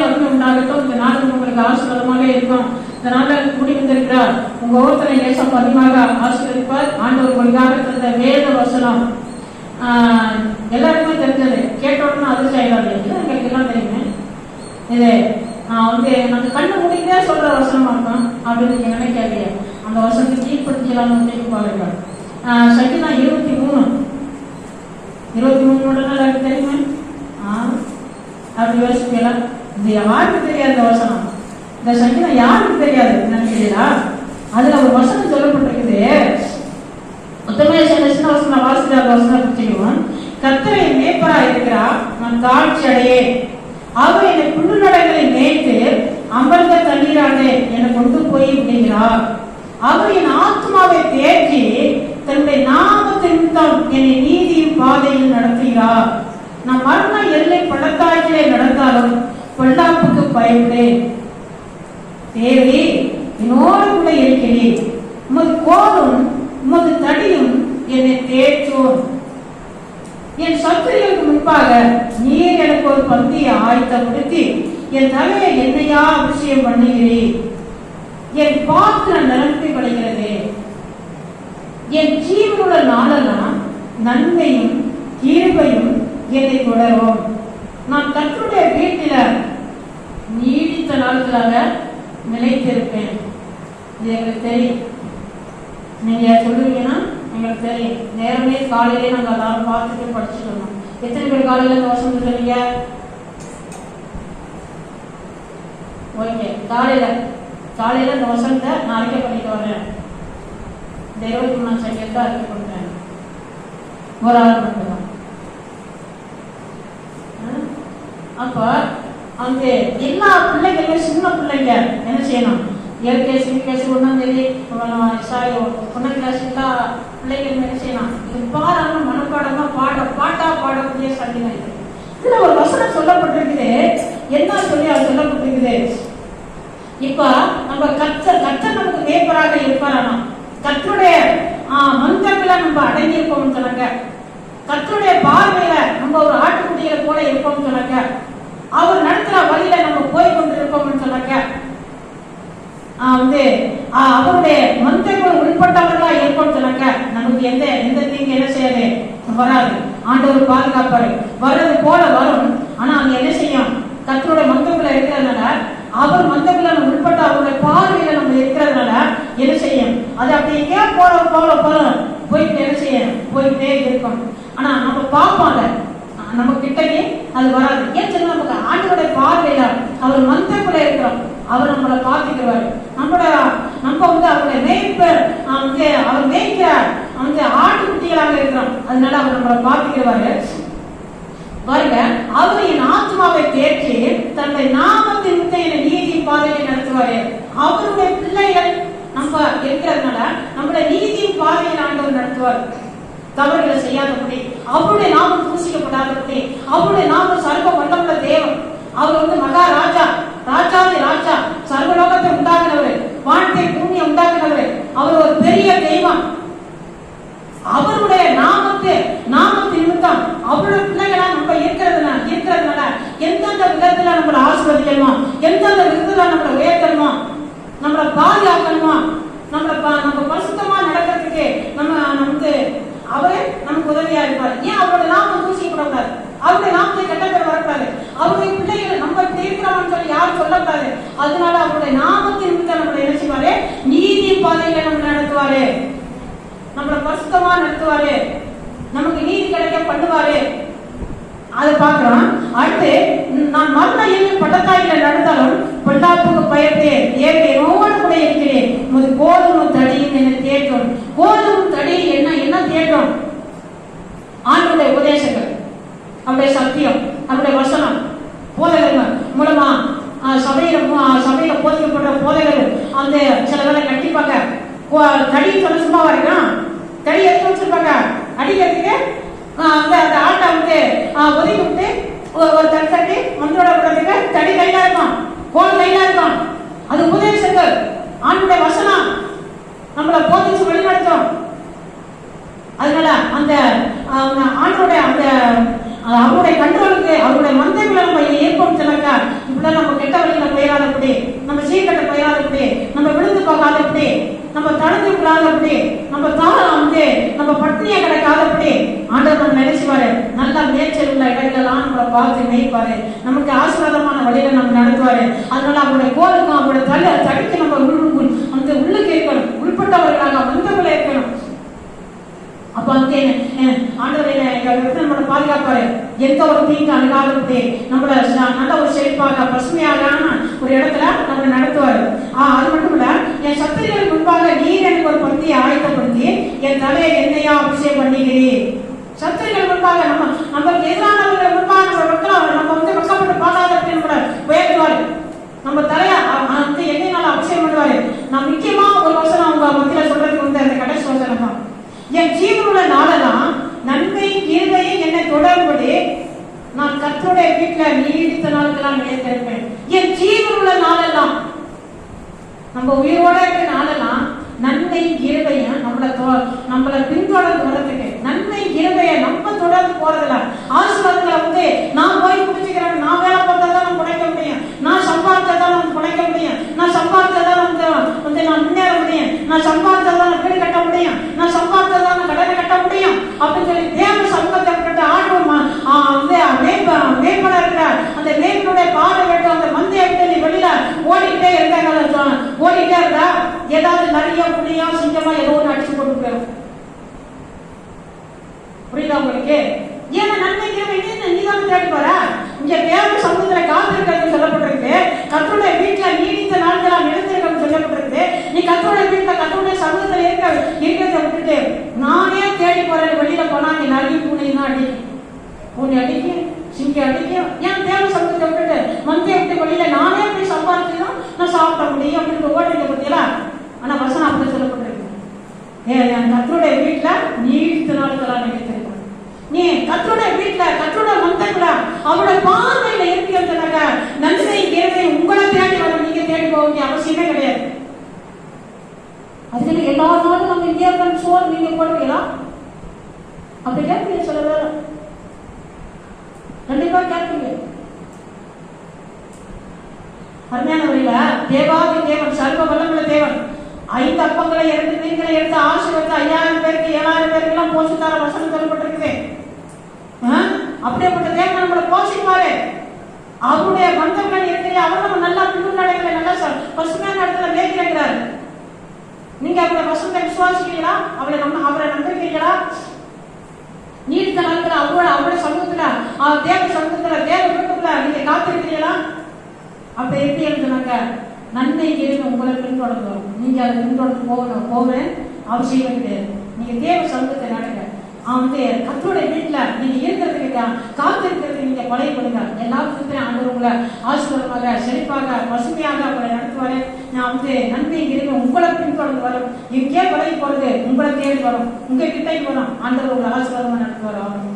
உண்டாகட்டும் இந்த நாள் உங்களுக்கு ஆசீர்வாதமாக இருக்கும். இந்த நாளில் கூடி வந்திருக்கிறார். உங்க ஒருத்தரை ஏசம் அதிகமாக ஆசீர்வதிப்பார். ஆண்டவர் உங்களுக்காக தந்த வேத வசனம். ஆஹ், எல்லாருக்குமே தெரிஞ்சது. கேட்ட உடனே அதிர்ச்சி ஆயிடாது எங்களுக்கு எல்லாம் தெரியுமே? இது நான் வந்து நாங்க கண்ணு முடிந்தே சொல்ற வசனமா இருக்கும் அப்படின்னு நீங்க நினைக்காதீங்க அந்த வசனத்தை கீழ்படுத்திக்கலாம்னு சொல்லி பாருங்க ஆஹ், இருபத்தி மூணு. இருபத்தி மூணு உடனே எல்லாருக்கும் தெரியுமே? அப்படி யோசிக்கலாம் இது யாருக்கு தெரியாத வசனம்? இந்த சங்கீதம் யாருக்கு தெரியாது? நினைக்கிறீங்களா அதுல ஒரு வசனம் சொல்லப்பட்டிருக்குது. மொத்தமே சின்ன வசனம் வாசிக்காத வசனம் பிடிச்சிக்குவோம் கத்தரை மேப்பரா இருக்கிறா நான் காட்சி அடையே அவர் என்னை புண்ணு நடைகளை மேய்த்து அமர்ந்த தண்ணீராண்டே என்னை கொண்டு போய் விடுகிறார். அவர் என் ஆத்மாவை தேற்றி தன்னுடைய நாமத்தின் தான் என்னை நீதியின் பாதையில் நடத்துகிறார். நான் மரண எல்லை படத்தாக்கிலே நடந்தாலும் பொல்லாப்புக்கு பயப்படேன். தேவி என்னோடு கூட இருக்கிறேன் உமது கோலும் உமது தடியும் என்னை தேற்றும் என் சத்துரிகளுக்கு முன்பாக நீர் எனக்கு ஒரு பந்தியை ஆயத்தப்படுத்தி என் தலையை என்னையா அபிஷேகம் பண்ணுகிறேன் என் பாத்திரம் நிரம்பி வழிகிறது என் ஜீவனுள்ள நாளெல்லாம் நன்மையும் கிருபையும் என்னை தொடரும். நான் கற்றுடைய வீட்டில நீடித்த நிலைத்திருப்பேன். இது எங்களுக்கு தெரியும். நீங்க சொல்லுவீங்கன்னா எங்களுக்கு தெரியும். நேரமே காலையிலே நாங்க எல்லாரும் பார்த்துட்டு படிச்சுட்டு இருந்தோம் எத்தனை பேர் காலையில தோஷம் வருஷம் சொல்லுவீங்க ஓகே. காலையில காலையில இந்த வருஷத்தை நான் அறிக்கை பண்ணிட்டு வரேன் தெய்வத்துக்கு நான் சங்கத்தை அறிக்கை பண்றேன் ஒரு ஆள் மட்டும்தான். அப்போ அந்த எல்லா பிள்ளைகளுமே சின்ன பிள்ளைங்க என்ன செய்யணும்? எல்கேசி யூகேசி ஒன்றாம் தேதி சாரி ஒன்றாம் கிளாஸ் எல்லா பிள்ளைகளும் என்ன செய்யணும்? இது பாடாம மனப்பாடமா பாட பாட்டா பாடக்கூடிய சங்கீதம் இது இதுல ஒரு வசனம் சொல்லப்பட்டிருக்குது. என்ன சொல்லி அது சொல்லப்பட்டிருக்குது? இப்ப நம்ம கத்த கத்த நமக்கு மேப்பராக இருப்பாரானா கத்தருடைய மந்தங்களை நம்ம அடங்கி இருப்போம்னு சொன்னாங்க. கத்தருடைய பார்வையில நம்ம ஒரு ஆட்டுக்குட்டிகளை போல இருப்போம்னு சொன்னாங்க. அவர் நடத்துற வழியில நம்ம போய் கொண்டு சொன்னாங்க வந்து அவருடைய மந்தைகள் உட்பட்டவர்களா இருப்போம்னு சொன்னாங்க நமக்கு எந்த எந்த தீங்கு என்ன செய்யாது. வராது. ஆண்டவர் பாதுகாப்பாரு. வர்றது போல வரும். ஆனா அங்க என்ன செய்யும்? கத்தருடைய மந்தக்குள்ள இருக்கிறதுனால அவர் மந்தக்குள்ள உட்பட்ட அவருடைய பார்வையில நம்ம இருக்கிறதுனால என்ன செய்யும்? அது அப்படி எங்கேயா போற போல போல போயிட்டு என்ன செய்யும்? போயிட்டே இருக்கும். ஆனா நம்ம பார்ப்போம் அதை. நம்ம கிட்டக்கே அது வராது. ஏன் சொன்னா நமக்கு ஆண்டோட பார்வையில அவர் மந்தக்குள்ள இருக்கிறோம் அவர் நம்மளை நம்ம வந்து அவருடைய மேய்ப்பர் வந்து அவர் மேய்க்கிறார் வந்து ஆட்டுக்குட்டிகளாக இருக்கிறோம். அதனால அவர் நம்மளை பார்த்துக்கிறாரு பாருங்க அவர் என் ஆத்மாவை தேற்றி தன்னுடைய நாமத்தின் முத்தையின நீதி பாதையை நடத்துவாரு. அவருடைய பிள்ளைகள் நம்ம இருக்கிறதுனால நம்மளுடைய நீதியின் பாதையில் ஆண்டவர் நடத்துவார். தவறுகளை செய்யாதபடி அவருடைய நாமம் தூசிக்கப்படாதபடி அவருடைய நாமம் சர்வ வல்லமுள்ள தேவன். அவர் வந்து மகாராஜா ராஜாதி ராஜா சர்வலோகத்தை உண்டாக்குனவர் வானத்தை பூமியை உண்டாக்குனவர் அவர் ஒரு பெரிய தெய்வம் அவருடைய நாமத்தை நாமத்தின் நிமித்தம் அவருடைய பிள்ளைகளா நம்ம இருக்கிறதுனால இருக்கிறதுனால எந்தெந்த விதத்துல நம்மளை ஆசீர்வதிக்கணுமோ எந்தெந்த விதத்துல நம்மளை உயர்த்தணுமோ நம்மளை பாதுகாக்கணுமோ நமக்கு நம்ம பரிசுத்தமா நடக்கிறதுக்கு நம்ம வந்து அவரே நமக்கு உதவியா இருப்பார். ஏன் அவரோட நாமம் தூசிக்கப்படக்கூடாது அவருடைய நாமத்தை கெட்ட பேர் வரக்கூடாது. அவருடைய பிள்ளைகள் நம்ம இப்படி இருக்கிறோம்னு சொல்லி யாரும் சொல்லக்கூடாது. அதனால அவருடைய நாமத்தின் நிமித்தம் நம்மளை என்ன செய்வாரு? நீதி பாதையில நம்ம நடத்துவாரு. நம்மளை பரிசுத்தமா நடத்துவாரு. நமக்கு நீதி கிடைக்க பண்ணுவாரு. அதை பார்க்கிறோம். அடுத்து நான் மரண பட்டத்தாயில நடந்தாலும் பொல்லாப்புக்கு பயத்தே ஏவே என்னோடு கூட இருக்கிறேன். போதும் கோதும் தடியும் என்னை தேற்றும் கோதும் தடி என்ன என்ன தேற்றும் உபதேசங்கள் அவருடைய சத்தியம் அவருடைய வசனம் போதகர்கள் மூலமா சபையில சபையில போதிக்கப்படுற போதகர்கள் அந்த சில வேலை கண்டிப்பாங்க. தடி சொல்ல சும்மாவா இருக்கும் தடி எடுத்து வச்சிருப்பாங்க. அடிக்கிறதுக்கு அந்த அந்த ஆட்டை வந்து ஒதுக்கி விட்டு ஒரு அந்த ஆண்டோட அந்த அவருடைய கண்ட்ரோலுக்கு அவருடைய மந்தங்களை நம்ம ஏற்படுத்தலங்க இப்படிலாம் நம்ம கெட்ட வழியில் போயிடாதபடி நம்ம சீக்கிரத்தை போயிடாதபடி நம்ம விழுந்து போகாதபடி நம்ம தளர்ந்து விடாதபடி நம்ம தாளம் வந்து நம்ம பட்டினியை கிடைக்காதபடி ஆண்டவர் நம்ம நினைச்சுவாரு நல்லா மேய்ச்சல் உள்ள இடங்களெல்லாம் நம்மளை பார்த்து மேய்ப்பாரு. நமக்கு ஆசீர்வாதமான வழியில நம்ம நடத்துவாரு அதனால அவருடைய கோலுக்கும் அவருடைய தள்ள தடுத்து நம்ம உள் வந்து உள்ளுக்கு இருக்கணும் உள்பட்டவர்களாக வந்தவர்களாக இருக்கணும் அப்ப வந்து என்ன- ஆண்டவர் நம்மளை பாதுகாப்பாரு. எந்த ஒரு தீங்கு அணுகாதபடி நம்மள நல்ல ஒரு செழிப்பாக பசுமையாக ஒரு இடத்துல நம்மளை நடத்துவாரு. அது மட்டும் இல்ல என் சத்துரிகள் முன்பாக நீர் எனக்கு ஒரு பந்தியை ஆயத்தப்படுத்தி என் தலையை என்னையா அபிஷேகம் பண்ணிக்கிறீர் சத்துரிகள் முன்பாக நம்ம நம்மளுக்கு எதிரானவர்கள் முன்பாக நம்ம வைக்கலாம் நம்ம வந்து வெக்கப்பட்டு பாடாதபடி நம்மள உயர்த்துவாரு நம்ம தலைய அ- அ- வந்து எண்ணெயினால அபிஷேகம் பண்ணுவாரு நான் முக்கியமா ஒரு வசனம் அவங்க மத்தியில சொல்றதுக்கு வந்து அந்த கடைசி வசனம் தான் என் ஜீவனுள்ள நாளெல்லாம் நன்மை கீழ்வையை என்னை தொடரும்படி நான் கர்த்தருடைய வீட்டுல நீடித்த நாட்களாக நிலைத்திருப்பேன் என் ஜீவனுள்ள நாளெல்லாம் நம்ம உயிரோட இருக்க நாளெல்லாம் நன்மை இருவையும் நம்மள தொ- நம்மள பின்தொடர்ந்து வர்றதுக்கு நன்மை இருவைய நம்ம தொடர்ந்து போறதில்ல. ஆசீர்வாதங்களை வந்து நான் போய் குடிச்சுக்கிறேன் நான் வேலை பார்த்தா தான் நம்ம பிழைக்க முடியும். நான் சம்பாதிச்சா தான் நம்ம பிழைக்க முடியும். நான் சம்பாதிச்சா தான் வந்து வந்து நான் முன்னேற முடியும். நான் சம்பாதிச்சா தான் நான் வீடு கட்ட முடியும் நான் சம்பாதிச்சா தான் நான் கடனை கட்ட முடியும் அப்படின்னு சொல்லி தேவ சமூகத்தை கட்ட ஆண்டு வந்து மேற்ப மேற்பட இருக்கிற அந்த மேற்பனுடைய பாதை கேட்டு அந்த மந்தையை விட்டு நீ வெளியில ஓடிக்கிட்டே இருந்தாங்க ஓடிக்கிட்டே இருந்தா ஏதாவது நிறைய புளியா சிங்கமா ஏதோ ஒன்று அடிச்சு போட்டு போயிடும் புரியுதா உங்களுக்கு ஏன்னா நன்மைக்கு என்ன நீ தான் தேடி போற இங்க தேவ சமூகத்துல காத்திருக்கிறது சொல்லப்பட்டிருக்கு கத்தருடைய வீட்டுல நீடித்த நாட்களா நிலைத்திருக்கிறது சொல்லப்பட்டிருக்கு நீ கத்தருடைய வீட்டுல கத்தருடைய சமூகத்துல இருக்க இருக்கிறத விட்டுட்டு நானே தேடி போறேன் வெளியில போனா நீ நிறைய பூனை தான் அடிக்கும் பூனை அடிக்கு சிங்கி அடிக்கும். ஏன் தேவை சமூகத்தை விட்டுட்டு மந்திய விட்டு வழியில நானே போய் சம்பாதிச்சுதான் நான் சாப்பிட முடியும் அப்படின்னு ஓடுறீங்க பத்தியலா ஆனா வசனம் அப்படி சொல்லப்பட்டிருக்கு. ஏ என் கத்தருடைய வீட்டுல நீடித்த நாட்களா நிலைத்திருக்கணும் நீ கத்தருடைய வீட்டுல கத்தருடைய மந்தங்கள அவருடைய பார்வையில இருக்கிறதுனாக்க நன்மை தேவை உங்களை தேடி வர நீங்க தேடி போக வேண்டிய அவசியமே கிடையாது. அதுல எல்லா நாளும் நம்ம இங்கே உட்கார்ந்து சோறு நீங்க போடுவீங்களா? அப்படி கேட்பீங்க சொல்ல வேலை கண்டிப்பா கேட்பீங்க அருமையான வழியில தேவாதி தேவன் சர்வ வல்லமுள்ள தேவன். ஐந்து அப்பங்களை இரண்டு மீன்களை எடுத்து ஆசீர்வதித்து ஐயாயிரம் பேருக்கு ஏழாயிரம் பேருக்கு எல்லாம் போஷித்தார வசனம் சொல்லப்பட்டிருக்குது. அப்படியேப்பட்ட தேவன் நம்மளை போஷிப்பாரு அவருடைய மந்தங்கள் இருக்கிற அவர் நம்ம நல்லா பின்னடைகளை நல்லா ச- பசுமையான இடத்துல மேய்க்கிறாரு நீங்க அவரை வசனத்தை விசுவாசிக்கிறீங்களா அவரை நம்ம அவரை நம்பிக்கிறீங்களா நீடித்த நாட்கள் அவரோட அவருடைய சமூகத்துல அவர் தேவ சமூகத்துல தேவ வீட்டுக்குள்ள நீங்க காத்திருக்கிறீங்களா அப்ப எப்படி எழுதுனாக்க நன்மை இருந்து உங்களை பின்தொடர்ந்து வரும் நீங்க அதை பின்தொடர்ந்து போகணும் போவேன் அவசியம் கிடையாது. நீங்க தேவ சமூகத்தை நடங்க. அவன் வந்து கத்தருடைய வீட்டுல நீங்க இருக்கிறதுக்கு காத்திருக்கிறது நீங்க பழையப்படுங்க எல்லா விதத்திலும் ஆண்டு உங்களை ஆசீர்வாதமாக செழிப்பாக பசுமையாக உங்களை நடத்துவாரு. நான் வந்து நன்மை இருந்து உங்களை பின்தொடர்ந்து வரும். இங்கே பழகி போறது உங்களை தேடி வரும். உங்க கிட்டே வரும். ஆண்டவர் உங்களை ஆசீர்வாதமா நடத்துவார் ஆமாம்